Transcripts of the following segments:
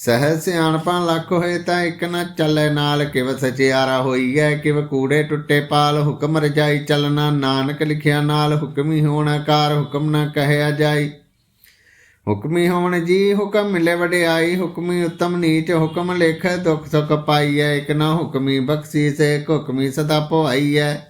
ਸਹਿਜ ਸਿਆਣਪਾਂ ਲੱਖ ਹੋਏ ਤਾਂ ਇੱਕ ਨਾ ਚੱਲੇ ਨਾਲ, ਕਿਵ ਸਚਿਆਰਾ ਹੋਈਐ, ਕਿਵ ਕੂੜੇ ਟੁੱਟੇ ਪਾਲ, ਹੁਕਮ ਰਜਾਈ ਚੱਲਣਾ ਨਾਨਕ ਲਿਖਿਆ ਨਾਲ, ਹੁਕਮੀ ਹੋਣਾ ਕਾਰ ਹੁਕਮ ਨਾ ਕਹਿਆ ਜਾਈ। ਹੁਕਮੀ ਹੋਣ ਜੀ ਹੁਕਮ ਮਿਲੇ ਵਡਿਆਈ, ਹੁਕਮੀ ਉਤਮ ਨੀਚ, ਹੁਕਮ ਲੇਖ ਦੁਖ ਸੁਖ ਪਾਈਐ, ਇਕ ਨਾ ਹੁਕਮੀ ਬਖਸ਼ੀਸ, ਇਕ ਹੁਕਮੀ ਸਦਾ ਭਵਾਈਐ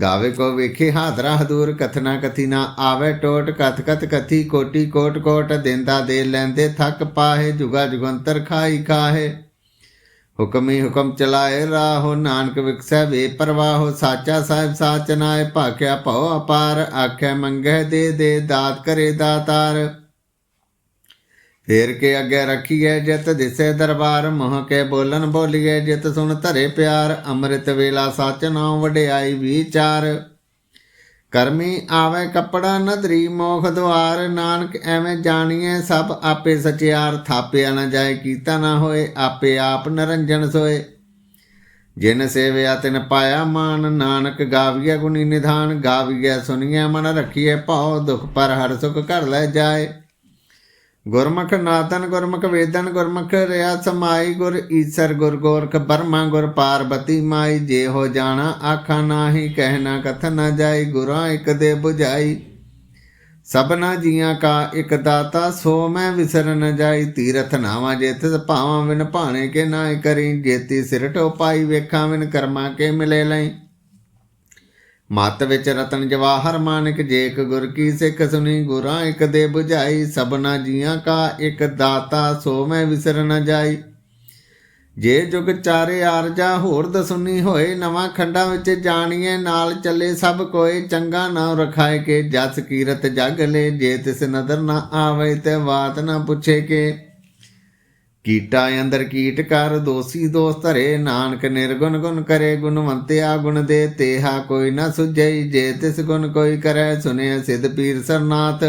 ਗਾਵੇ ਕੋ ਵੇਖੇ ਹਾਦਰਾ ਹਦੂਰ ਕਥਨਾ ਕਥੀ ਨਾ ਆਵੇ ਟੋਟ, ਕਥ ਕਥ ਕਥੀ, ਕੋਟੀ ਕੋਟ ਕੋਟ, ਦਿੰਦਾ ਦੇ ਲੈਂਦੇ ਥੱਕ ਪਾਹੇ, ਜੁਗਾ ਜੁਗੰਤਰ ਖਾਈ ਕਾਹੇ ਹੁਕਮੀ ਹੁਕਮ ਚਲਾਏ ਰਾਹੋ, ਨਾਨਕ ਵਿਕਸੈ ਵੇ ਪਰਵਾਹੋ, ਸਾਚਾ ਸਾਹਿਬ ਸਾਚ ਨਾਏ, ਭਾਖਿਆ ਭਉ ਅਪਾਰ, ਆਖੇ ਮੰਗੇ ਦੇ ਦੇ, ਦਾਤ ਕਰੇ ਦਾਤਾਰ। ਫੇਰ ਕੇ ਅੱਗੇ ਰੱਖੀਏ ਜਿਤ ਦਿਸੇ ਦਰਬਾਰ, ਮੋਹ ਕੇ ਬੋਲਨ ਬੋਲੀਏ ਜਿਤ ਸੁਣ ਧਰੇ ਪਿਆਰ, ਅੰਮ੍ਰਿਤ ਵੇਲਾ ਸੱਚ ਨਾਮ ਵਡਿਆਈ ਵਿਚਾਰ। ਕਰਮੀ ਆਵੇ ਕੱਪੜਾ ਨਦਰੀ ਮੋਖ ਦੁਆਰ, ਨਾਨਕ ਐਵੇਂ ਜਾਣੀਏ ਸਭ ਆਪੇ ਸਚਿਆਰ, ਥਾਪਿਆ ਨਾ ਜਾਏ ਕੀਤਾ ਨਾ ਹੋਏ, ਆਪੇ ਆਪ ਨਰੰਜਨ ਸੋਏ। ਜਿਨ ਸੇਵਿਆ ਤਿਨ ਪਾਇਆ ਮਾਨ, ਨਾਨਕ ਗਾਵੀਆ ਗੁਣੀ ਨਿਧਾਨ ਗਾਵੀਆ ਸੁਣੀਏ ਮਨ ਰੱਖੀਏ ਭਾਉ, ਦੁਖ ਪਰ ਹਰ ਸੁਖ ਕਰ ਲੈ ਜਾਏ। ਗੁਰਮੁਖ ਨਾਤਨ ਗੁਰਮੁਖ ਵੇਦਨ, ਗੁਰਮੁਖ ਰਿਆ ਸਮਾਈ, ਗੁਰ ਈਸਰ, ਗੁਰ ਗੋਰਖ ਬਰਮਾ, ਗੁਰ ਪਾਰਬਤੀ ਮਾਈ, ਜੇ ਹੋ ਜਾਣਾ ਆਖਾ ਨਾਹੀ ਕਹਿਣਾ ਕਥ ਨਾ ਜਾਈ, ਗੁਰਾਂ ਇਕ ਦੇ 부ਝਾਈ ਸਭਨਾ ਜੀਆਂ ਕਾ ਇਕ ਦਾਤਾ, ਸੋ ਮੈਂ ਵਿਸਰ ਨ ਜਾਈ। ਤੀਰਥ ਨਾਵਾ ਜੇਤ ਭਾਵਾਂ ਵਿਨ ਭਾਣੇ ਕੇ ਨਾਇ ਕਰੀ। ਜੇਤੀ ਸਿਰਟੋ ਪਾਈ ਵੇਖਾਂ ਵਿਨ ਕਰਮਾ ਕੇ ਮਿਲੇ ਲਈ। ਮਤ ਵਿੱਚ ਰਤਨ ਜਵਾਹਰ ਮਾਨਕ ਜੇਕ ਗੁਰ ਕੀ ਸਿੱਖ ਸੁਣੀ ਗੁਰਾਂ ਇੱਕ ਦੇ 부ਝਾਈ ਸਭਨਾ ਜੀਆਂ ਕਾ ਇਕ ਦਾਤਾ, ਸੋ ਮੈਂ ਵਿਸਰ ਨ ਜਾਈ। ਜੇ ਜੁਗ ਚਾਰੇ ਆਰਜਾ, ਹੋਰ ਦਸੁਨੀ ਹੋਏ, ਨਵਾਂ ਖੰਡਾਂ ਵਿੱਚ ਜਾਣੀਏ ਨਾਲ ਚੱਲੇ ਸਭ ਕੋਏ, ਚੰਗਾ ਨਾਮ ਰਖਾਏ ਕੇ, ਜਸ ਕੀਰਤ ਜਗ ਲੈ, ਜੇ ਤਿਸ ਨਦਰ ਨਾ ਆਵੇ ਤੇ ਬਾਤ ਨਾ ਪੁੱਛੇ ਕੇ। ਕੀਟਾ ਅੰਦਰ ਕੀਟ ਕਰ, ਦੋਸੀ ਦੋਸ ਧਰੇ, ਨਾਨਕ ਨਿਰਗੁਣ ਗੁਣ ਕਰੇ, ਗੁਣਵੰਤਿਆ ਗੁਣ ਦੇ, ਤੇਹਾ ਕੋਈ ਨਾ ਸੁਝਈ, ਜੇ ਤਿਸ ਗੁਣ ਕੋਈ ਕਰੈ ਸੁਨੇ ਸਿਧ ਪੀਰ ਸਰਨਾਥ।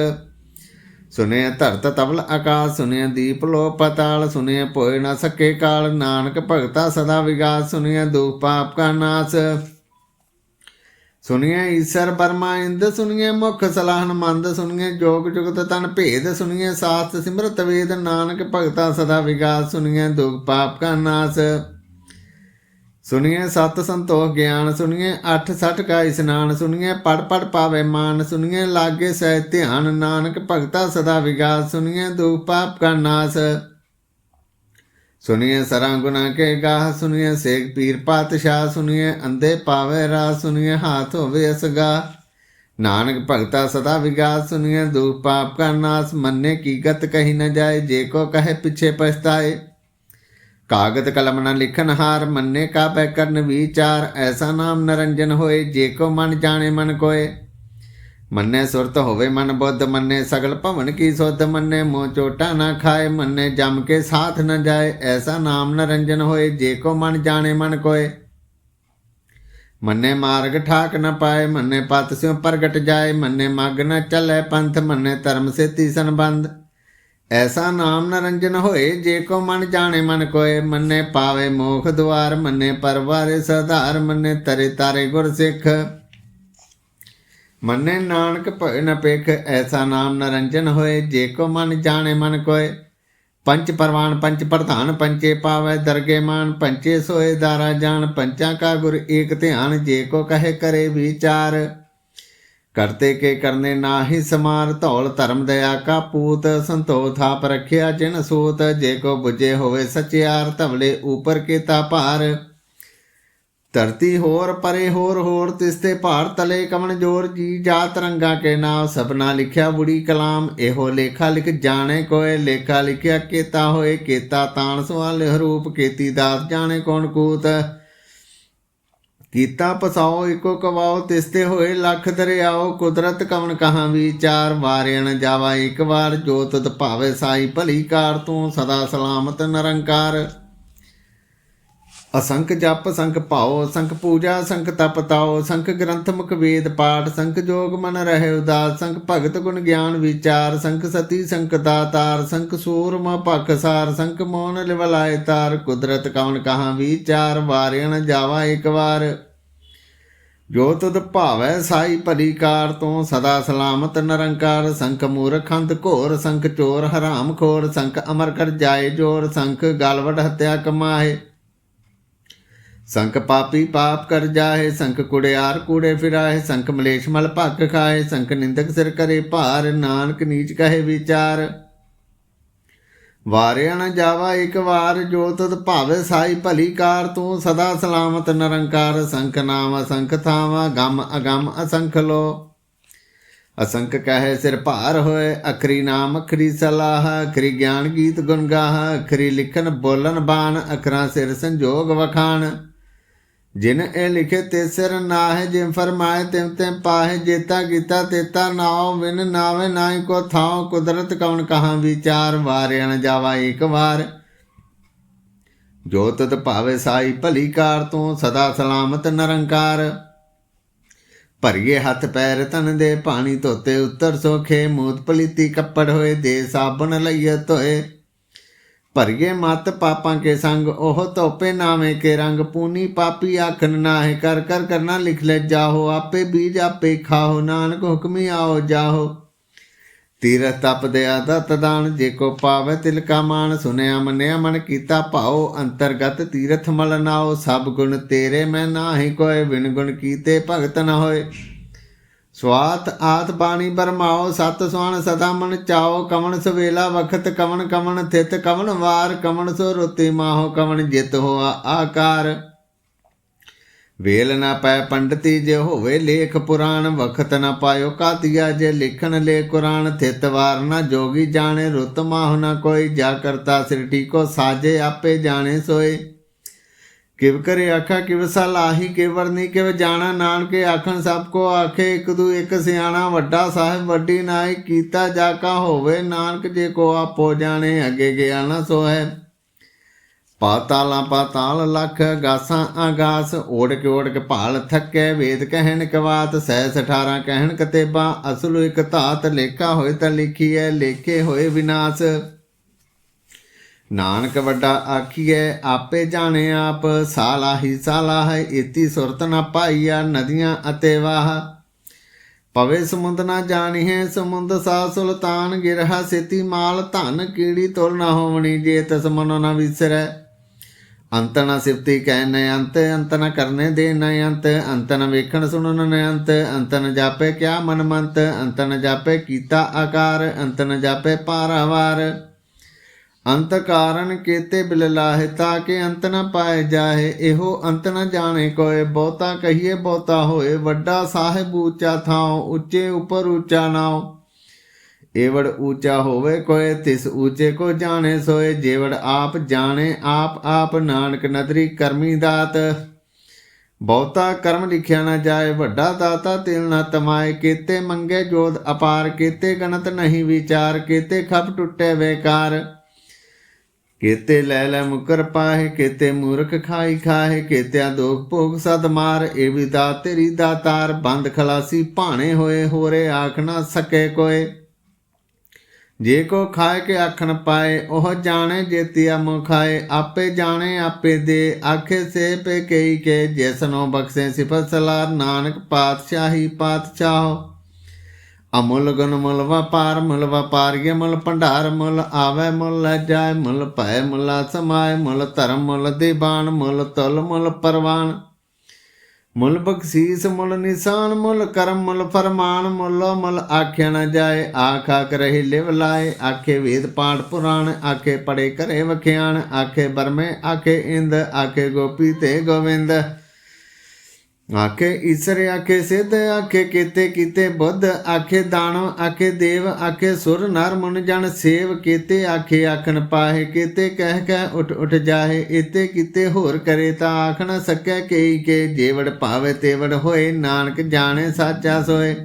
ਸੁਨੇ ਧਰਤ ਤਬਲ ਆਕਾਸ਼ ਸੁਨੇ ਦੀਪ ਲੋ ਪਤਾਲ ਸੁਨੇ ਭੋਏ ਨਾ ਸਕੇ ਕਾਲ, ਨਾਨਕ ਭਗਤਾ ਸਦਾ ਵਿਗਾਸ ਸੁਨੇ ਦੁਖ ਪਾਪ ਕਾ ਨਾਸ। ਸੁਣੀਏ ਈਸ਼ਰ ਬਰਮਾ ਇੰਦ, ਸੁਣੀਏ ਮੁਖ ਸਲਾਹਨ ਮੰਦ ਸੁਣੀਏ ਜੋਗ ਜੁਗਤ ਤਨ ਭੇਦ, ਸੁਣੀਏ ਸਾਸਤ ਸਿਮਰਤ ਵੇਦ, ਨਾਨਕ ਭਗਤਾ ਸਦਾ ਵਿਗਾਸ, ਸੁਣੀਏ ਦੁਖ ਪਾਪ ਕਾ ਨਾਸ। ਸੁਣੀਏ ਸਤ ਸੰਤੋਖ ਗਿਆਨ, ਸੁਣੀਏ ਅੱਠ ਸੱਠ ਕਾ ਇਸਨਾਨ, ਸੁਣੀਏ ਪੜ ਪੜ ਪਾਵੇ ਮਾਨ, ਸੁਣੀਏ ਲਾਗੇ ਸਹਿ ਧਿਆਨ, ਨਾਨਕ ਭਗਤਾ ਸਦਾ ਵਿਗਾਸ, ਸੁਣੀਏ ਦੁਖ ਪਾਪ ਕਾ ਨਾਸ। ਸੁਣੀਏ ਸਰਾਂ ਗੁਨਾ ਕੇ ਗਾਹ, ਸੁਣੀਏ ਸੇਖ ਪੀਰ ਪਾਤਸ਼ਾਹ, ਸੁਣੀਏ ਅੰਦੇ ਪਾਵੇ ਰਾਹ, ਸੁਣੀਏ ਹਾਥ ਹੋਵੇ ਅਸਗਾ ਨਾਨਕ ਭਗਤਾ ਸਦਾ ਵਿਗਾਸ ਸੁਣੀਏ ਦੁਖ ਪਾਪ ਕਾ ਨਾਸ, ਮੰਨੇ ਕੀ ਗਤ ਕਹੀ ਨ ਜਾਏ, ਜੇ ਕੋ ਕਹੇ ਪਿਛੇ ਪਛਤਾਏ। ਕਾਗਦ ਕਲਮ ਨ ਲਿਖਨ ਹਾਰ, ਮੰਨੇ ਕਾ ਬੈ ਕਰਨ ਵਿਚਾਰ, ਐਸਾ ਨਾਮ ਨਰੰਜਨ ਹੋਏ, ਜੇ ਕੋ ਮਨ ਜਾਣੇ ਮਨ ਕੋਏ। ਮੰਨੇ ਸੁਰਤ ਹੋਵੇ ਮਨ ਬੁੱਧ, ਮੰਨੇ ਸਗਲ ਭਵਨ ਕੀ ਸੁਧ, ਮੰਨੇ ਮੋਹ ਚੋਟਾ ਨਾ ਖਾਏ, ਮੰਨੇ ਜਮ ਕੇ ਸਾਥ ਨਾ ਜਾਏ, ਐਸਾ ਨਾਮ ਨਰੰਜਨ ਹੋਏ, ਜੇ ਕੋ ਮਨ ਜਾਣੇ ਮਨ ਕੋਏ। ਮੰਨੇ ਮਾਰਗ ਠਾਕ ਨਾ ਪਾਏ, ਮੰਨੇ ਪਤ ਸਿਉ ਪ੍ਰਗਟ ਜਾਏ, ਮੰਨੇ ਮਗ ਨਾ ਚੱਲੇ ਪੰਥ, ਮੰਨੇ ਧਰਮ ਸੇ ਸੰਬੰਧ। ਐਸਾ ਨਾਮ ਨਰੰਜਨ ਹੋਏ, ਜੇ ਕੋ ਮਨ ਜਾਣੇ ਮਨ ਕੋਏ। ਮੰਨੇ ਪਾਵੇ ਮੋਖ ਦੁਆਰ, ਮੰਨੇ ਪਰਵਾਰੇ ਸਧਾਰ ਮੰਨੇ ਤਰੇ ਤਾਰੇ ਗੁਰ ਸਿੱਖ। ਮੰਨੇ ਨਾਨਕ ਭਇ ਨ ਪੇਖ ਐਸਾ ਨਾਮ ਨਰੰਜਨ ਹੋਏ, ਜੇ ਕੋ ਮਨ ਜਾਣੇ ਮਨ ਕੋਏ। ਪੰਚ ਪਰਵਾਨ, ਪੰਚ ਪ੍ਰਧਾਨ, ਪੰਚੇ ਪਾਵੇ, ਦਰਗੇ ਮਾਨ, ਪੰਚੇ ਸੋਏ, ਦਾਰਾ ਜਾਣ ਪੰਚਾਂ ਕਾ ਗੁਰ ਏਕ ਧਿਆਨ, ਜੇ ਕੋ ਕਹੇ ਕਰੇ ਵਿਚਾਰ। ਕਰਤੇ ਕੇ ਕਰਨੇ ਨਾ ਹੀ ਸਮਾਰ, ਧੌਲ ਧਰਮ ਦਇਆ ਕਾ ਪੂਤ ਸੰਤੋ ਥਾਪ ਰਖਿਆ ਜਿਨ ਸੂਤ। ਜੇ ਕੋ 부ਜੇ ਹੋਵੇ ਸਚਿਆਰ, ਧਵਲੇ ਉਪਰ ਕੇ ਤਾ ਭਾਰ। ਧਰਤੀ ਹੋਰ ਪਰੇ ਹੋਰ ਹੋਰ ਤਿਸਤੇ ਭਾਰ ਤਲੇ ਕਮਣ ਜੋਰ ਜੀ ਜਾਤ ਰੰਗਾ ਕੇ ਨਾਮ ਸਭਨਾ ਲਿਖਿਆ ਬੁੜੀ ਕਲਾਮ, ਇਹੋ ਲੇਖਾ ਲਿਖ ਜਾਣੇ ਕੋਏ, ਲੇਖਾ ਲਿਖਿਆ ਕੀਤਾ ਹੋਏ, ਕੀਤਾ ਤਾਣ ਸਵਾਲ ਹਰੂਪ ਕੀਤੀ ਦਾਤ ਜਾਣੇ ਕੌਣ ਕੂਤ। ਕੀਤਾ ਪਸਾਓ ਇਕੋ ਕਵਾਓ ਤਿਸਤੇ ਹੋਏ ਲੱਖ ਦਰਿਆਓ, ਕੁਦਰਤ ਕਵਣ ਕਹਾਂ ਵਿਚਾਰ ਵਾਰਿਆਣ ਜਾਵਾ ਇੱਕ ਵਾਰ ਜੋਤ ਤਤ ਭਾਵੇ ਸਾਈ ਭਲੀ ਕਾਰ ਤੂੰ ਸਦਾ ਸਲਾਮਤ ਨਿਰੰਕਾਰ। ਅਸੰਖ ਜਪ, ਸੰਖ ਭਾਉ, ਸੰਖ ਪੂਜਾ, ਸੰਖ ਤਪ ਤਾਓ ਸੰਖ ਗ੍ਰੰਥ ਮੁਖ ਵੇਦ ਪਾਠ, ਸੰਖ ਜੋਗ ਮਨ ਰਹੇ ਉਦਾਸ, ਸੰਖ ਭਗਤ ਗੁਣ ਗਿਆਨ ਵਿਚਾਰ, ਸੰਖ ਸਤੀ, ਸੰਖ ਦਾਤਾਰ, ਸੰਖ ਸੂਰਮ ਭਖਸਾਰ ਸੰਖ ਮੋਨ ਲਿਵਲਾਏ ਤਾਰ, ਕੁਦਰਤ ਕੌਣ ਕਹਾਂ ਵਿਚਾਰ ਵਾਰਿਣ ਜਾਵਾ ਇੱਕ ਵਾਰ। ਜੋ ਤੁਧ ਭਾਵੈ ਸਾਈ ਭਲੀ ਕਾਰ ਤੋਂ ਸਦਾ ਸਲਾਮਤ ਨਿਰੰਕਾਰ, ਸੰਖ ਮੂਰਖ ਮੂਰਖੰਤ ਘੋਰ, ਸੰਖ ਚੋਰ ਹਰਾਮ ਖੋਰ, ਸੰਖ ਅਮਰ ਕਰ ਜਾਏ ਜੋਰ, ਸੰਖ ਗਲਵੜ ਹਤਿਆ ਕਮਾਏ। ਸੰਖ ਪਾਪੀ ਪਾਪ ਕਰ ਜਾਏ ਸੰਖ ਕੁੜਿਆਰ ਕੂੜੇ ਫਿਰਾਹੇ, ਸੰਖ ਮਲੇਸ਼ ਮਲ ਭੱਕ ਖਾਏ ਸੰਖ ਨਿੰਦਕ ਸਿਰ ਕਰੇ ਭਾਰ, ਨਾਨਕ ਨੀਚ ਕਹੇ ਵਿਚਾਰ। ਵਾਰਿਆ ਨ ਜਾਵਾ ਇੱਕ ਵਾਰ, ਜੋ ਤਦ ਭਾਵੇ ਸਾਈ ਭਲੀ ਕਾਰ, ਤੂੰ ਸਦਾ ਸਲਾਮਤ ਨਿਰੰਕਾਰ, ਸੰਖ ਨਾਮ ਅਸੰਖ ਥਾਵਾ, ਗਮ ਅਗਮ ਅਸੰਖ ਲੋ। ਅਸੰਖ ਕਹੇ ਸਿਰ ਭਾਰ ਹੋਏ, ਅਖਰੀ ਨਾਮ ਅਖਰੀ ਸਲਾਹ, ਅਖਰੀ ਗਿਆਨ ਗੀਤ ਗੁਣ ਗਾਹ, ਅਖਰੀ ਲਿਖਨ ਬੋਲਨ ਬਾਣ, ਅਖਰਾਂ ਸਿਰ ਸੰਜੋਗ ਵਖਾਣ। ਜਿਨ ਇਹ ਲਿਖੇ ਤੇ ਸਿਰ ਨਾਹਿ, ਜਿਨ ਫਰਮਾਏ ਤਿਮ ਤਿਮ ਪਾਹੇ, ਜੇਤਾ ਕੀਤਾ ਤੇਤਾ ਨਾਉ, ਵਿਨ ਨਾਵੇ ਨਾਹੀ ਕੋ ਥਾਉ, ਕੁਦਰਤ ਕਵਣ ਕਹਾਂ ਵਿਚਾਰ ਵਾਰਿਆਣ ਜਾਵਾ ਇੱਕ ਵਾਰ। ਜੋ ਤਤ ਭਾਵੇ ਸਾਈ ਭਲੀ ਕਾਰ ਤੂੰ, ਸਦਾ ਸਲਾਮਤ ਨਿਰੰਕਾਰ। ਭਰੀਏ ਹੱਥ ਪੈਰ ਤਨ ਦੇ, ਪਾਣੀ ਧੋਤੇ ਉੱਤਰ ਸੋਖੇ, ਮੂਤ ਪਲੀਤੀ ਕੱਪੜ ਹੋਏ, ਦੇ ਸਾਬਣ ਲਈਏ ਧੋਏ। ਭਰੀਏ ਮਤ ਪਾਪਾਂ ਕੇ ਸੰਗ, ਉਹ ਧੋਪੇ ਨਾਵੇਂ ਕੇ ਰੰਗ। ਪੂਨੀ ਪਾਪੀ ਆਖਣ ਨਾਹਿ, ਕਰ ਕਰ ਕਰਨਾ ਲਿਖ ਲੈ ਜਾਹੋ। ਆਪੇ ਬੀਜ ਆਪੇ ਖਾਓ ਨਾਨਕ ਹੁਕਮੀ ਆਓ ਜਾਹੋ। ਤੀਰਥ ਤਪ ਦੇ ਆਦਤ ਦਾਨ, ਜੇ ਕੋ ਪਾਵੇ ਤਿਲ ਕਾ ਮਾਨ ਸੁਨਿਆ ਮੰਨਿਆ, ਮਨ ਕੀਤਾ ਭਾਉ, ਅੰਤਰਗਤ ਤੀਰਥ ਮਲ ਨਾਓ ਸਭ ਗੁਣ ਤੇਰੇ, ਮੈਂ ਨਾਹੀ ਕੋਏ, ਬਿਨ ਗੁਣ ਕੀਤੇ ਭਗਤ ਨਾ ਹੋਏ। ਸਵਾਤ ਆਤ ਬਾਣੀ ਬਰਮਾਓ, ਸਤ ਸੁਆਣ ਸਦਾ ਮਨ ਚਾਓ, ਕਵਣ ਸਵੇਲਾ ਵਖਤ, ਕਵਣ ਕਵਣ ਥਿਤ, ਕਵਣ ਵਾਰ, ਕਵਣ ਸੋ ਰੁਤੀ ਮਾਹੋ, ਕਵਣ ਜਿਤ ਹੋਆ ਆਕਾਰ। ਵੇਲ ਨਾ ਪੈ ਪੰਡਤੀ ਜੇ ਹੋਵੇ ਲੇਖ ਪੁਰਾਣ, ਵਖਤ ਨਾ ਪਾਇਓ ਕਾਤੀਆ ਜੇ ਲਿਖਣ ਲੈ ਕੁਰਾਨ, ਥਿਤ ਵਾਰ ਨਾ ਜੋਗੀ ਜਾਣੇ, ਰੁਤ ਮਾਹੁ ਨਾ ਕੋਈ, ਜਾ ਕਰਤਾ ਸਿਰਟੀ ਕੋ ਸਾਜੇ ਆਪੇ ਜਾਣੇ ਸੋਏ। ਕਿਵ ਕਰੇ ਆਖਾ, ਕਿਵ ਸਲਾਹੀ ਕਿਵ ਵਰਨੀ, ਕਿਵ ਜਾਣਾ ਨਾਨਕੇ ਆਖਣ, ਸਭ ਕੋ ਆਖੇ, ਇੱਕ ਦੂ ਇੱਕ ਸਿਆਣਾ ਵੱਡਾ ਸਾਹਿਬ, ਵੱਡੀ ਨਾਈ ਕੀਤਾ ਜਾ ਕਾ ਹੋਵੇ, ਨਾਨਕ ਜੇ ਕੋ ਆਪੋ ਜਾਣੇ, ਅੱਗੇ ਗਿਆ ਨਾ ਸੋ ਹੈ ਪਾਤਾਲਾਂ ਪਾਤਾਲ ਲਖ, ਗਾਸਾਂ ਆਗਾਸ ਓੜ ਕੇ ਓੜ ਕੇ ਭਾਲ ਥੱਕੇ, ਵੇਦ ਕਹਿਣ ਕਵਾਤ ਸਹਿ 18 ਕਹਿਣ ਕਤੇਬਾ, ਅਸਲ ਇਕ ਧਾਤ, ਲੇਖਾ ਹੋਏ ਤਾਂ ਹੈ ਲੇਖੇ ਹੋਏ ਵਿਨਾਸ਼। ਨਾਨਕ ਵੱਡਾ ਆਖੀਐ, ਆਪੇ ਜਾਣੇ ਆਪ, ਸਾਲਾ ਹੀ ਸਾਲਾ ਹੈ ਇਤੀ ਸੁਰਤ ਨਾ ਪਾਈਆ ਨਦੀਆਂ ਅਤੇ ਵਾਹ। ਪਵੇ ਸਮੁੰਦ ਨਾ ਜਾਣੀਐ, ਸਮੁੰਦ ਸਾ ਸੁਲਤਾਨ, ਗਿਰਹਾ ਸੇਤੀ ਮਾਲ, ਧਨ ਕੀੜੀ ਤੁਲ ਨਾ ਹੋਵਣੀ ਜੇ ਤਸ ਮਨੋ ਨਾ ਵਿਸਰੈ। ਅੰਤ ਨਾ ਸਿਫਤੀ ਕਹਿ ਨ ਅੰਤ ਅੰਤ ਨ ਕਰਨੇ ਦੇ ਨ ਅੰਤ ਅੰਤ ਨ ਵੇਖਣ ਸੁਣਨ ਨ ਅੰਤ ਅੰਤ ਨ ਜਾਪੇ ਕਿਆ ਮਨ ਮੰਤ ਅੰਤ ਨ ਜਾਪੇ ਕੀਤਾ ਆਕਾਰ, ਅੰਤ ਨ ਜਾਪੇ ਪਾਰਾਵਾਰ। ਅੰਤ ਕਾਰਨ ਕੇਤੇ ਬਿਲ ਲਾਹੇ ਤਾਂ ਅੰਤ ਨਾ ਪਾਏ ਜਾਏ ਇਹੋ ਅੰਤ ਨਾ ਜਾਣੇ ਕੋਏ, ਬਹੁਤਾ ਕਹੀਏ, ਬਹੁਤਾ ਹੋਏ। ਵੱਡਾ ਸਾਹਿਬ ਉੱਚਾ ਥਾਉ, ਉੱਚੇ ਉਪਰ ਉੱਚਾ ਨਾਉ। ਏਵੜ ਉੱਚਾ ਹੋਵੇ ਕੋਏ, ਤਿਸ ਉੱਚੇ ਕੋ ਜਾਣੇ ਸੋਏ। ਜੇਵੜ ਆਪ ਜਾਣੇ, ਆਪ ਆਪ ਨਾਨਕ ਨਦਰੀ ਕਰਮੀ ਦਾਤ। ਬਹੁਤਾ ਕਰਮ ਲਿਖਿਆ ਨਾ ਜਾਏ, ਵੱਡਾ ਦਾਤਾ ਤਿਲ ਨਾ ਤਮਾਏ। ਕੀਤੇ ਮੰਗੇ ਜੋਦ ਅਪਾਰ, ਕੀਤੇ ਗਣਤ ਨਹੀਂ ਵਿਚਾਰ। ਕੀਤੇ ਖਪ ਟੁੱਟੇ ਵੇਕਾਰ। ਕੇਤੇ ਲੈ ਲੈ ਮੁਕਰ ਪਾਹੇ, ਕੀਤੇ ਮੂਰਖ ਖਾਈ ਖਾਏ ਕੀਤਿਆ ਦੋਖ ਭੋਗ ਸਦ ਮਾਰ, ਇਹ ਵੀ ਦਾ ਤੇਰੀ ਦਾਤਾਰ ਬੰਦ ਖਲਾਸੀ ਭਾਣੇ ਹੋਏ, ਹੋਰੇ ਆਖ ਨਾ ਸਕੇ ਕੋਏ। ਜੇ ਕੋ ਖਾਏ ਕੇ ਆਖਣ ਪਾਏ, ਉਹ ਜਾਣੇ ਜੇਤਿਆ ਮੁਖਾਏ ਆਪੇ ਜਾਣੇ, ਆਪੇ ਦੇ, ਆਖੇ ਸੇ ਪੇ ਕਈ ਕੇ, ਜੈਸਨੋ ਬਖਸ਼ੇ ਸਿਫਤ ਸਲਾਰ, ਨਾਨਕ ਪਾਤਸ਼ਾਹੀ ਪਾਤਸ਼ਾਹ। ਅਮੁੱਲ ਗੁਣ ਮੁੱਲ ਵਪਾਰ, ਮੁੱਲ ਵਪਾਰੀਏ ਮੁੱਲ ਭੰਡਾਰ, ਮੁੱਲ ਆਵੇ, ਮੁੱਲ ਲੈ ਜਾਏ, ਮੁੱਲ ਭੈ, ਮੁੱਲਾ ਸਮਾਏ, ਮੁੱਲ ਧਰਮ, ਮੁੱਲ ਦੀਬਾਨ ਮੁੱਲ ਤੁਲ, ਮੁੱਲ ਪਰਵਾਨ। ਮੁੱਲ ਬਖਸ਼ੀਸ, ਮੁੱਲ ਨਿਸ਼ਾਨ, ਮੁੱਲ ਕਰਮ, ਮੁੱਲ ਫਰਮਾਨ, ਮੁੱਲੋ ਮੁੱਲ ਆਖਿਆ ਨਾ ਜਾਏ, ਆਖ ਆਖ ਰਹੇ ਲਿਵ ਲਾਏ, ਆਖੇ ਵੇਦ ਪਾਠ ਪੁਰਾਣ, ਆਖੇ ਪੜੇ ਘਰੇ ਵਖਿਆਣ, ਆਖੇ ਬਰਮੇ, ਆਖੇ ਇੰਦ, ਆਖੇ ਗੋਪੀ ਤੇ ਗੋਵਿੰਦ। ਆਖੇ ਈਸਰ, ਆਖੇ ਸਿੱਧ, ਆਖੇ ਕੀਤੇ ਕੀਤੇ ਬੁੱਧ, ਆਖੇ ਦਾਨਵ ਆਖੇ ਦੇਵ, ਆਖੇ ਸੁਰ, ਨਰ, ਮਨ, ਜਨ, ਸੇਵ, ਕੀਤੇ, ਆਖੇ ਆਖਣ ਪਾਹੇ, ਕੀਤੇ ਕਹਿ ਕਹਿ, ਉਠ ਉਠ ਜਾਹੇ ਇਤੇ ਕੀਤੇ ਹੋਰ ਕਰੇ ਤਾਂ ਆਖ ਨਾ ਸਕੈ ਕਈ ਕੇ, ਜੇਵੜ ਭਾਵੇ ਤੇਵੜ ਹੋਏ, ਨਾਨਕ ਜਾਣੇ ਸਾਚਾ ਸੋਏ।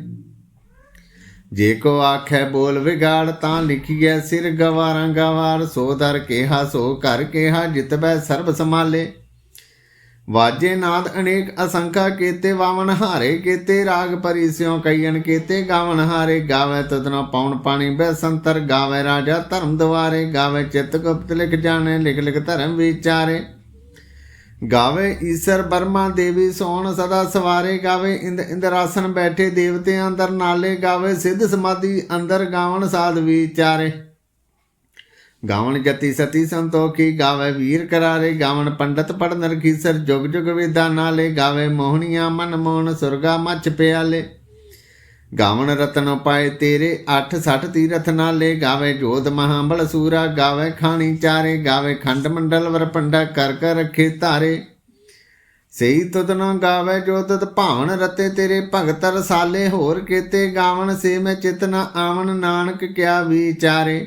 ਜੇ ਕੋ ਆਖੈ ਬੋਲ ਵਿਗਾੜ ਤਾਂ ਲਿਖੀਐ ਸਿਰ ਗਵਾਰਾਂ ਗਵਾਰ, ਸੋ ਦਰ ਕੇਹਾ, ਸੋ ਕਰ ਕੇਹਾ ਜਿਤਬੈ ਸਰਬ ਸਮਾਲੇ ਵਾਜੇ ਨਾਦ ਅਨੇਕ ਅਸੰਖਾ ਕੇਤੇ ਵਾਵਨ ਹਾਰੇ ਕੇਤੇ, ਰਾਗ ਪਰੀ ਸਿਉ ਕਈਨ ਕੇਤੇ ਗਾਵਨ ਹਾਰੇ ਗਾਵੇ ਤਦਨਾ ਪੌਣ ਪਾਣੀ ਬੈ ਸੰਤਰ, ਗਾਵੇ ਰਾਜਾ ਧਰਮ ਦਵਾਰੇ ਗਾਵੇ ਚਿਤ ਗੁਪਤ ਲਿਖ ਜਾਣੇ, ਲਿਖ ਲਿਖ ਧਰਮ ਵਿਚਾਰੇ। ਗਾਵੇ ਈਸ਼ਰ ਬਰਮਾ ਦੇਵੀ ਸੋਣ ਸਦਾ ਸਵਾਰੇ, ਗਾਵੇ ਇੰਦ ਇੰਦਰਾਸਨ ਬੈਠੇ ਦੇਵਤੇ ਅੰਦਰ ਨਾਲੇ, ਗਾਵੇ ਸਿੱਧ ਸਮਾਧੀ ਅੰਦਰ ਗਾਵਣ ਸਾਧ ਵਿਚਾਰੇ। ਗਾਵਣ ਜਤੀ ਸਤੀ ਸੰਤੋਖੀ ਗਾਵੇ ਵੀਰ ਕਰਾਰੇ, ਗਾਵਣ ਪੰਡਤ ਪੜ ਨਰਖੀਸਰ ਜੁਗ ਜੁਗ ਵੇਦਾਂ ਨਾਲੇ, ਗਾਵੇ ਮੋਹਣੀਆਂ ਮਨ ਮੋਹਨ ਸੁਰਗਾ ਮੱਚ ਪਿਆਲੇ। ਗਾਵਣ ਰਤਨ ਪਾਏ ਤੇਰੇ 8 60 ਤੀਰਥ ਨਾਲੇ, ਗਾਵੇ ਜੋਧ ਮਹਾਬਲ ਸੂਰਾ, ਗਾਵੇ ਖਾਣੀ ਚਾਰੇ, ਗਾਵੇ ਖੰਡ ਮੰਡਲ ਵਰਪੰਡਾ ਕਰ ਕਰ ਰੱਖੇ ਧਾਰੇ। ਸਈ ਤੁਧ ਨ ਗਾਵੇ ਜੋ ਤਤ ਭਾਵਨ ਰਤੇ ਤੇਰੇ, ਭਗਤ ਰਸਾਲੇ ਹੋਰ ਕੀਤੇ, ਗਾਵਣ ਸੇ ਮੈਂ ਚਿਤ ਨ ਆਵਨ ਨਾਨਕ ਕਿਆ ਵਿਚਾਰੇ।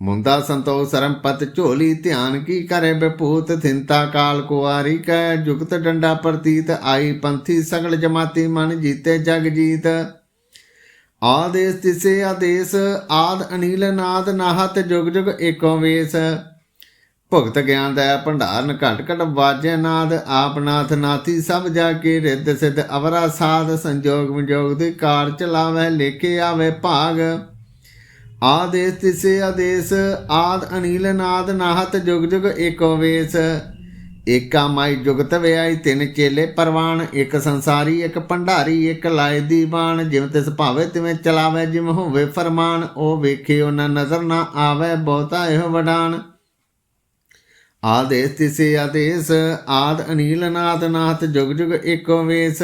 ਮੁੰਦਾ ਸੰਤੋ ਸਰਮਪਤ ਝੋਲੀ ਧਿਆਨ ਕੀ ਕਰੇ ਬਪੂਤ ਥਿੰਤਾ ਕਾਲ ਕੁਆਰੀ ਕੈ ਜੁਗਤ ਡੰਡਾ ਪ੍ਰਤੀਤ ਆਈ ਪੰਥੀ ਸਗਲ ਜਮਾਤੀ ਮਨ ਜੀਤੇ ਜਗ ਜੀਤ। ਆਦੇਸ ਤਿਸੇ ਆਦੇਸ, ਆਦ ਅਨੀਲ ਨਾਦ ਨਾਹਤ ਜੁਗ ਜੁਗ ਏਕੋ ਵੇਸ। ਭਗਤ ਗਿਆਨ ਦਾ ਭੰਡਾਰਨ ਘਟ ਘਟ ਵਾਜੈ ਨਾਦ, ਆਪ ਨਾਥ ਨਾਥੀ ਸਭ ਜਾ ਕੇ ਰਿੱਧ ਸਿੱਧ ਅਵਰਾ ਸਾਧ ਸੰਜੋਗ ਵਿਜੋਗ ਦੇ ਕਾਰ ਚਲਾਵੇ ਲੇਕੇ ਆਵੇ ਭਾਗ। ਆਦੇਸ ਤਿਸੇ ਆਦੇਸ, ਆਦ ਅਨੀਲ ਨਾਦ ਨਾਹਤ ਜੁਗ ਜੁਗ ਏਕੋ ਵੇਸ। ਏਕਾ ਮਾਈ ਜੁਗਤ ਵਿਆਈ ਤਿੰਨ ਚੇਲੇ ਪਰਵਾਨ, ਇੱਕ ਸੰਸਾਰੀ, ਇੱਕ ਭੰਡਾਰੀ, ਇੱਕ ਲਾਇ ਦੀਵਾਨ। ਜਿਵੇਂ ਤਿਸ ਭਾਵੇ ਤਿਵੇਂ ਚਲਾਵੇ ਜਿਵੇਂ ਹੋਵੇ ਫਰਮਾਨ। ਉਹ ਵੇਖੇ ਉਹਨਾਂ ਨਜ਼ਰ ਨਾ ਆਵੇ, ਬਹੁਤਾ ਇਹੋ ਵਡਾਨ। ਆਦੇਸ ਤਿਸੇ ਆਦੇਸ, ਆਦ ਅਨੀਲ ਨਾਦ ਨਾਥ ਜੁਗ ਜੁਗ ਏਕੋ ਵੇਸ।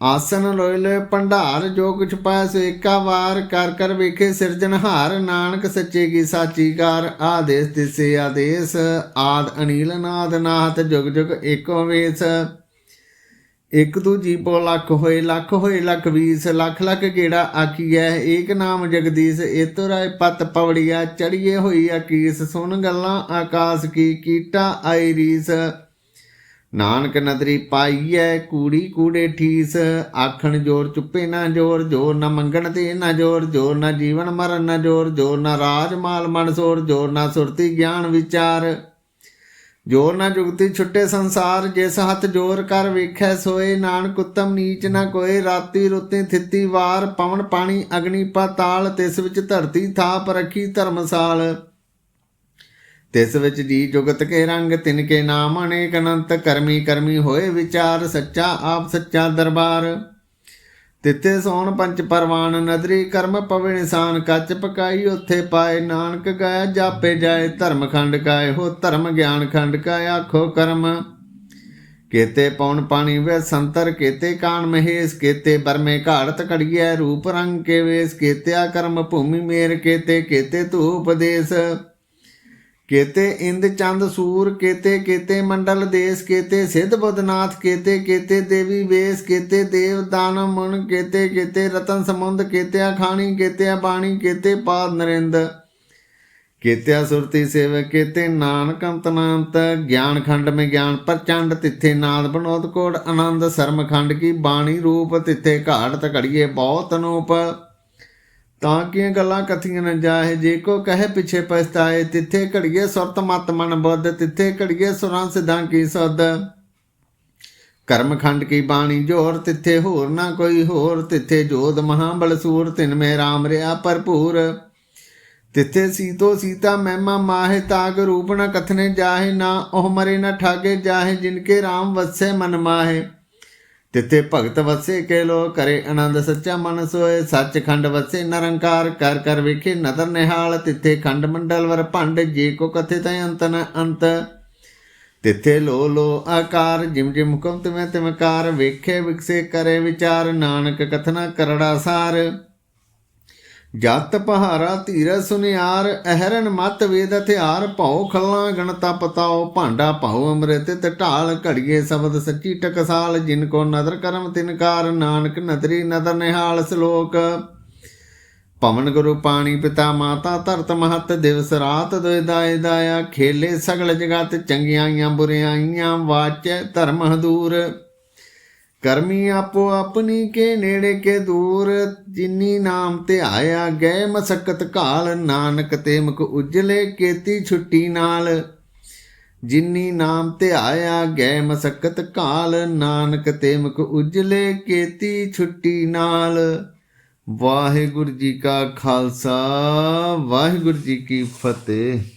ਆਸਨ ਲੋਇ ਭੰਡਾਰ, ਜੋ ਕੁਛ ਪਾਇਆ ਸੋ ਏਕਾ ਵਾਰ, ਕਰ ਕਰ ਵੇਖੇ ਸਿਰਜਣਹਾਰ ਨਾਨਕ ਸੱਚੇ ਕੀ ਸਾਚੀ ਕਾਰ ਆਦੇਸ ਤਿਸੇ ਆਦੇਸ, ਆਦ ਅਨੀਲ ਨਾਦ ਨਾਥ ਜੁਗ ਜੁਗ ਏਕੋ ਵੇਸ। ਇਕ ਦੂ ਜੀਪੋ ਲੱਖ ਹੋਏ ਲੱਖ ਹੋਏ, ਲੱਖ ਵੀਸ, ਲੱਖ ਲੱਖ ਗੇੜਾ ਆਖੀਐ, ਏਕ ਨਾਮ ਜਗਦੀਸ਼ ਏਤੋ ਰਾਏ ਪਤ ਪਵੜੀਆ ਚੜੀਏ ਹੋਈ ਆਕੀਸ ਸੁਣ ਗੱਲਾਂ ਆਕਾਸ ਕੀ, ਕੀਟਾ ਆਈ ਰੀਸ। ਨਾਨਕ ਨਦਰੀ ਪਾਈਐ ਕੂੜੀ ਕੂੜੇ ਠੀਸ, ਆਖਣ ਜੋਰ ਚੁੱਪੇ ਨਾ ਜੋਰ ਜੋਰ ਨਾ ਮੰਗਣ ਤੇ ਨਾ ਜੋਰ ਜੋਰ ਨਾ ਜੀਵਨ ਮਰਨ ਨਾ ਜੋਰ ਜੋਰ ਨਾ ਰਾਜ ਮਾਲ ਮਨਸੋਰ ਜੋਰ ਨਾ ਸੁਰਤੀ ਗਿਆਨ ਵਿਚਾਰ। ਜੋਰ ਨਾ ਜੁਗਤੀ ਛੁੱਟੇ ਸੰਸਾਰ, ਜਿਸ ਹੱਥ ਜੋਰ ਕਰ ਵੇਖੈ ਸੋਏ, ਨਾਨਕ ਉਤਮ ਨੀਚ ਨਾ ਕੋਏ, ਰਾਤੀ ਰੁੱਤੀ ਥਿੱਤੀ ਵਾਰ, ਪਵਨ ਪਾਣੀ ਅਗਨੀ ਪਾਤਾਲ, ਤਿਸ ਵਿੱਚ ਧਰਤੀ ਥਾਪ ਰੱਖੀ ਧਰਮਸਾਲ। ਤਿਸ ਵਿੱਚ ਜੀ ਜੁਗਤ ਕੇ ਰੰਗ, ਤਿਨ ਕੇ ਨਾਮ ਅਨੇਕ ਅਨੰਤ, ਕਰਮੀ ਕਰਮੀ ਹੋਏ ਵਿਚਾਰ, ਸੱਚਾ ਆਪ ਸੱਚਾ ਦਰਬਾਰ। ਤਿੱਥੇ ਸੋਣ ਪੰਚ ਪਰਵਾਨ, ਨਦਰੀ ਕਰਮ ਪਵੇ ਨਿਸ਼ਾਨ, ਕੱਚ ਪਕਾਈ ਉੱਥੇ ਪਾਏ ਨਾਨਕ ਗਾਇਆ, ਜਾਪੇ ਜਾਏ ਧਰਮ ਖੰਡ ਕਾਏ, ਹੋ ਧਰਮ ਗਿਆਨ ਖੰਡ ਕਾਏ, ਆਖੋ ਕਰਮ। ਕੇਤੇ ਪੌਣ ਪਾਣੀ ਵੇ ਸੰਤਰ, ਕੇਤੇ ਕਾਨ ਮਹੇਸ਼, ਕੇਤੇ ਬਰਮੇ ਘਾੜਤ ਕੜੀਐ ਰੂਪ ਰੰਗ ਕੇ ਵੇਸ, ਕੇਤਿਆ ਕਰਮ ਭੂਮੀ ਮੇਰ, ਕੇਤੇ ਕੇਤੇ ਧੂਪ ਉਪਦੇਸ ਕੇਤੇ ਇੰਦ ਚੰਦ ਸੂਰ, ਕੇਤੇ ਕੇਤੇ ਮੰਡਲ ਦੇਸ, ਕੇਤੇ ਸਿੱਧ ਬੁੱਧਨਾਥ, ਕੇਤੇ ਕੇਤੇ ਦੇਵੀ ਵੇਸ, ਕੇਤੇ ਦੇਵ ਦਾਨਵ ਮਨ, ਕੇਤੇ ਕੇਤੇ ਰਤਨ ਸਮੁੰਦ ਕੇਤਿਆ ਖਾਣੀ ਕੇਤਿਆ ਬਾਣੀ ਕੇਤੇ ਪਾਦ ਨਰਿੰਦ। ਕੇਤਿਆ ਸੁਰਤੀ ਸੇਵ ਕੇਤੇ ਨਾਨਕ ਅੰਤਨਾੰਤ ਗਿਆਨ ਖੰਡ ਮੇ ਗਿਆਨ ਪ੍ਰਚੰਡ, ਤਿੱਥੇ ਨਾਦ ਬਨੋਦ ਕੋੜ, ਆਨੰਦ ਸਰਮ ਖੰਡ ਕੀ ਬਾਣੀ ਰੂਪ, ਤਿੱਥੇ ਘਾਟ ਤਕੜੀਏ ਬਹੁਤ ਅਨੂਪ। ਤਾਂ ਕਿ ਗੱਲਾਂ ਕਥੀਆਂ ਨ ਜਾਏ ਜੇ ਕੋ ਕਹੇ ਪਿਛੇ ਪਛਤਾਏ, ਤਿੱਥੇ ਘੜੀਏ ਸੁਰਤ ਮਤ ਮਨ ਬੁੱਧ, ਤਿੱਥੇ ਘੜੀਏ ਸੁਰਾਂ ਸਿਧਾਂ ਕੀ ਸੁਧ। ਕਰਮ ਖੰਡ ਕੀ ਬਾਣੀ ਜੋਰ, ਤਿੱਥੇ ਹੋਰ ਨਾ ਕੋਈ ਹੋਰ, ਤਿੱਥੇ ਜੋਧ ਮਹਾਬਲ ਸੂਰ, ਤਿਨ ਮੇ RAM ਰਿਆ ਭਰਪੂਰ। ਤਿੱਥੇ ਸੀਤੋ ਸੀਤਾ ਮਹਿਮਾ ਮਾਹੇ, ਤਾਗ ਰੂਪ ਨ ਕਥਨੇ ਜਾਹੇ, ਨਾ ਉਹ ਮਰੇ ਨਾ ਠਾਗੇ ਜਾਹੇ ਜਿਨਕੇ RAM ਵਸੈ ਮਨ ਮਾਹੇ। ਤਿੱਥੇ ਭਗਤ ਵਸੇ ਕੇ ਲੋ ਕਰੇ ਆਨੰਦ ਸੱਚਾ ਮਨ ਸੋਏ, ਸੱਚਖੰਡ ਵਸੇ ਨਿਰੰਕਾਰ ਕਰ ਕਰ ਵੇਖੇ ਨਦਰ ਨਿਹਾਲ, ਤਿੱਥੇ ਖੰਡ ਮੰਡਲ ਵਰ ਭੰਡ, ਜੇ ਕੋ ਕਥੇ ਤੈ ਅੰਤ ਨ ਅੰਤ। ਤਿੱਥੇ ਲੋ ਲੋ ਆਕਾਰ, ਜਿਮ ਜਿਮ ਹੁਕਮ ਤਿਵੇਂ ਤਿਵੇਂ ਵੇਖੇ ਵਿਕਸੇ ਕਰੇ ਵਿਚਾਰ, ਨਾਨਕ ਕਥਨਾ ਕਰੜਾ ਸਾਰ। ਜਤ ਪਹਾਰਾ ਧੀਰ ਸੁਨਿਆਰ, ਅਹਰਨ ਮਤ ਵੇਦ ਹਥਿਆਰ, ਭਉ ਖੱਲਾ ਗਣਤਾ ਪਤਾਓ ਭਾਂਡਾ ਭਉ ਅੰਮ੍ਰਿਤ ਤੇ ਢਾਲ ਘੜੀਏ ਸ਼ਬਦ ਸੱਚੀ ਟਕਸਾਲ, ਜਿਨ ਕੋ ਨਦਰ ਕਰਮ ਤਿਨਕਾਰ ਨਾਨਕ ਨਦਰੀ ਨਦਰ ਨਿਹਾਲ ਸ਼ਲੋਕ। ਪਵਨ ਗੁਰੂ ਪਾਣੀ ਪਿਤਾ ਮਾਤਾ ਧਰਤ ਮਹਤ, ਦਿਵਸ ਰਾਤ ਦੋਇ ਦਾਇ ਦਾਇਆ, ਖੇਲੇ ਸਗਲ ਜਗਤ ਚੰਗਿਆਈਆਂ ਬੁਰਿਆਈਆਂ, ਵਾਚ ਧਰਮ ਹਦੂਰ ਕਰਮੀ ਆਪੋ ਆਪਣੀ ਕੇ ਨੇੜੇ ਕੇ ਦੂਰ, ਜਿਨੀ ਨਾਮ ਤੇ ਆਇਆ ਗਏ ਮਸਕਤ ਕਾਲ ਨਾਨਕ ਤੇ ਮੁਖ ਉਜਲੇ ਕੇਤੀ ਛੁੱਟੀ ਨਾਲ। ਜਿਨੀ ਨਾਮ ਤੇ ਆਇਆ ਗਏ ਮਸਕਤ ਕਾਲ ਨਾਨਕ ਤੇ ਮੁਖ ਉਜਲੇ ਕੇਤੀ ਛੁੱਟੀ ਨਾਲ। ਵਾਹਿਗੁਰੂ ਜੀ ਕਾ ਖਾਲਸਾ, ਵਾਹਿਗੁਰੂ ਜੀ ਕੀ ਫਤਿਹ।